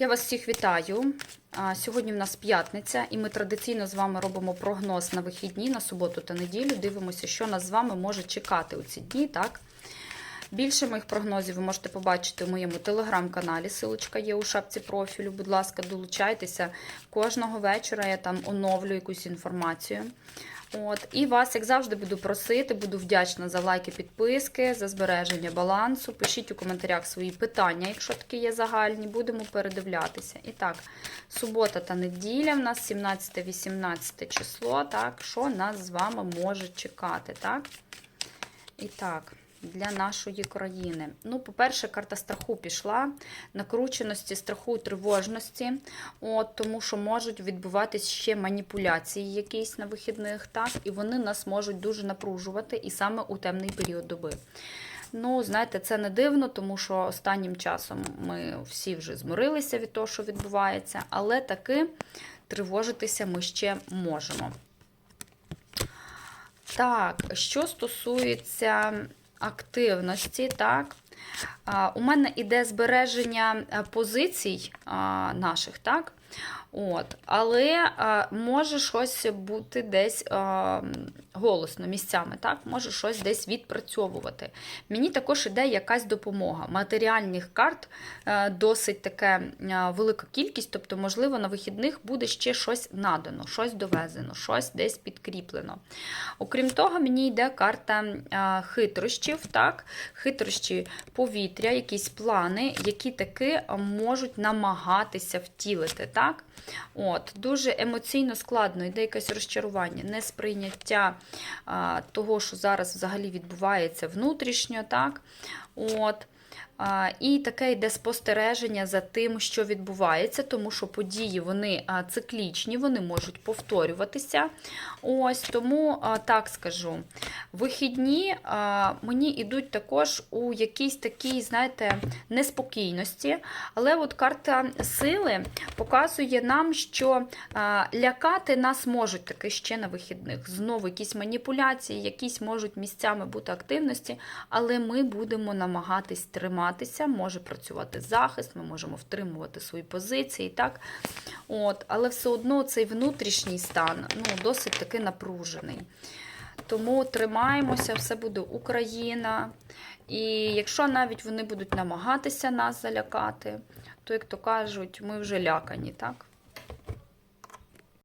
Я вас всіх вітаю. Сьогодні в нас п'ятниця, і ми традиційно з вами робимо прогноз на вихідні, на суботу та неділю. Дивимося, що нас з вами може чекати у ці дні. Так? Більше моїх прогнозів ви можете побачити у моєму телеграм-каналі. Силочка є у шапці профілю. Будь ласка, долучайтеся. Кожного вечора я там оновлю якусь інформацію. От. І вас, як завжди, буду просити, буду вдячна за лайки, підписки, за збереження балансу. Пишіть у коментарях свої питання, якщо такі є загальні, будемо передивлятися. І так, субота та неділя в нас 17-18 число. Так, що нас з вами може чекати? так? І так, для нашої країни. Ну, по-перше, карта страху пішла, накрученості, страху, тривожності, от, тому що можуть відбуватись ще маніпуляції якісь на вихідних, так, і вони нас можуть дуже напружувати, і саме у темний період доби. Ну, знаєте, це не дивно, тому що останнім часом ми всі вже змирилися від того, що відбувається, але таки тривожитися ми ще можемо. Так, що стосується активності, так. У мене іде збереження позицій наших, так? От. Але а, може щось бути десь а, голосно місцями, так? може щось десь відпрацьовувати. Мені також іде якась допомога. Матеріальних карт а, досить таке а, велика кількість, тобто, можливо, на вихідних буде ще щось надано, щось довезено, щось десь підкріплено. Окрім того, мені йде карта а, хитрощів, так? хитрощі повітря, якісь плани, які таки можуть намагатися втілити. так? От, Дуже емоційно складно, йде якесь розчарування, несприйняття а, того, що зараз взагалі відбувається внутрішньо. так? От. І таке йде спостереження за тим, що відбувається, тому що події вони циклічні, вони можуть повторюватися. Ось Тому так скажу. Вихідні мені йдуть також у якійсь такій, знаєте, неспокійності. Але от карта сили показує нам, що лякати нас можуть таки ще на вихідних. Знову якісь маніпуляції, якісь можуть місцями бути активності, але ми будемо намагатись триматися, може працювати захист, ми можемо втримувати свої позиції. так? От, Але все одно цей внутрішній стан ну, досить таки напружений. Тому тримаємося, все буде Україна. І якщо навіть вони будуть намагатися нас залякати, то, як то кажуть, ми вже лякані, так?